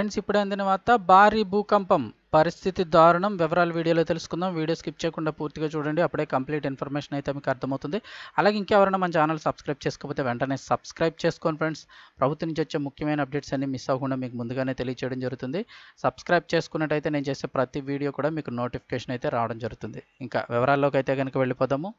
Friends ఇప్పుడే అందిన వార్త భారీ భూకంపం. పరిస్థితి దారుణం. వివరాలు వీడియోలో తెలుసుకుందాం. వీడియో స్కిప్ చేయకుండా పూర్తిగా చూడండి. అప్పుడే కంప్లీట్ ఇన్ఫర్మేషన్ అయితే మీకు అర్థమవుతుంది. అలాగే ఇంకెవరైనా మన ఛానల్ సబ్స్క్రైబ్ చేసుకోకపోతే వెంటనే సబ్స్క్రైబ్ చేసుకోండి ఫ్రెండ్స్. ప్రభుత్వం నుంచి వచ్చే ముఖ్యమైన అప్డేట్స్ అన్ని మిస్ అవ్వకుండా మీకు ముందుగానే తెలియచేయడం జరుగుతుంది. సబ్స్క్రైబ్ చేసుకున్నట్టయితే నేను చేసే ప్రతి వీడియో కూడా మీకు నోటిఫికేషన్ అయితే రావడం జరుగుతుంది. ఇంకా వివరాల్లోకి అయితే కనుక వెళ్ళిపోదాము.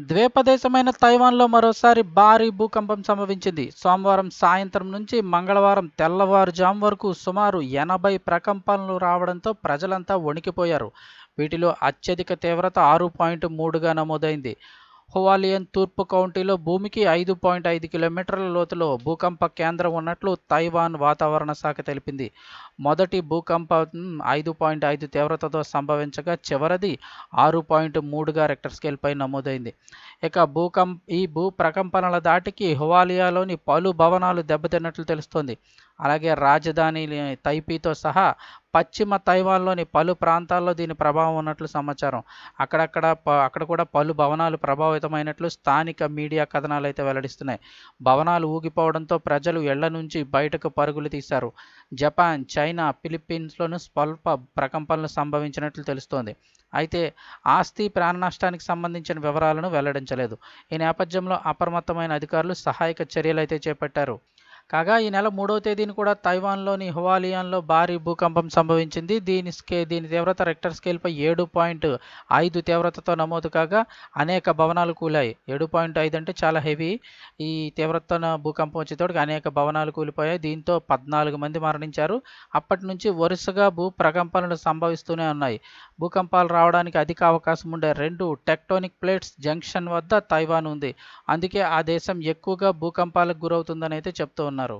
ద్వీపదేశమైన తైవాన్లో మరోసారి భారీ భూకంపం సంభవించింది. సోమవారం సాయంత్రం నుంచి మంగళవారం తెల్లవారుజాము వరకు సుమారు ఎనభై ప్రకంపనలు రావడంతో ప్రజలంతా వణికిపోయారు. వీటిలో అత్యధిక తీవ్రత ఆరు పాయింట్ మూడుగా నమోదైంది. హువాలియన్ తూర్పు కౌంటీలో భూమికి ఐదు పాయింట్ ఐదు కిలోమీటర్ల లోతులో భూకంప కేంద్రం ఉన్నట్లు తైవాన్ వాతావరణ శాఖ తెలిపింది. మొదటి భూకంపం ఐదు పాయింట్ ఐదు తీవ్రతతో సంభవించగా చివరిది ఆరు పాయింట్ మూడుగా రెక్టర్ స్కేల్పై నమోదైంది. ఇక భూకంప ఈ భూ ప్రకంపనల దాటికి హువాలియాలోని పలు భవనాలు దెబ్బతిన్నట్లు తెలుస్తోంది. అలాగే రాజధాని తైపీతో సహా పశ్చిమ తైవాన్లోని పలు ప్రాంతాల్లో దీని ప్రభావం ఉన్నట్లు సమాచారం. అక్కడక్కడ అక్కడ కూడా పలు భవనాలు ప్రభావితమైనట్లు స్థానిక మీడియా కథనాలు అయితే వెల్లడిస్తున్నాయి. భవనాలు ఊగిపోవడంతో ప్రజలు ఇళ్ళ నుంచి బయటకు పరుగులు తీశారు. జపాన్ చైనా ఫిలిప్పీన్స్లోనూ స్వల్ప ప్రకంపనలు సంభవించినట్లు తెలుస్తోంది. అయితే ఆస్తి ప్రాణ నష్టానికి సంబంధించిన వివరాలను వెల్లడించలేదు. ఈ నేపథ్యంలో అప్రమత్తమైన అధికారులు సహాయక చర్యలు అయితే చేపట్టారు. కాగా ఈ నెల మూడవ తేదీని కూడా తైవాన్లోని హువాలియాన్లో భారీ భూకంపం సంభవించింది. దీని స్కే దీని తీవ్రత రెక్టర్ స్కేల్పై ఏడు పాయింట్ ఐదు తీవ్రతతో నమోదు కాగా అనేక భవనాలు కూలాయి. ఏడు పాయింట్ ఐదు అంటే చాలా హెవీ. ఈ తీవ్రత భూకంపం వచ్చేటోడికి అనేక భవనాలు కూలిపోయాయి. దీంతో పద్నాలుగు మంది మరణించారు. అప్పటి నుంచి వరుసగా భూ ప్రకంపనలు సంభవిస్తూనే ఉన్నాయి. భూకంపాలు రావడానికి అధిక అవకాశం ఉండే రెండు టెక్టోనిక్ ప్లేట్స్ జంక్షన్ వద్ద తైవాన్ ఉంది. అందుకే ఆ దేశం ఎక్కువగా భూకంపాలకు గురవుతుందని అయితే చెప్తూ ఉన్నారు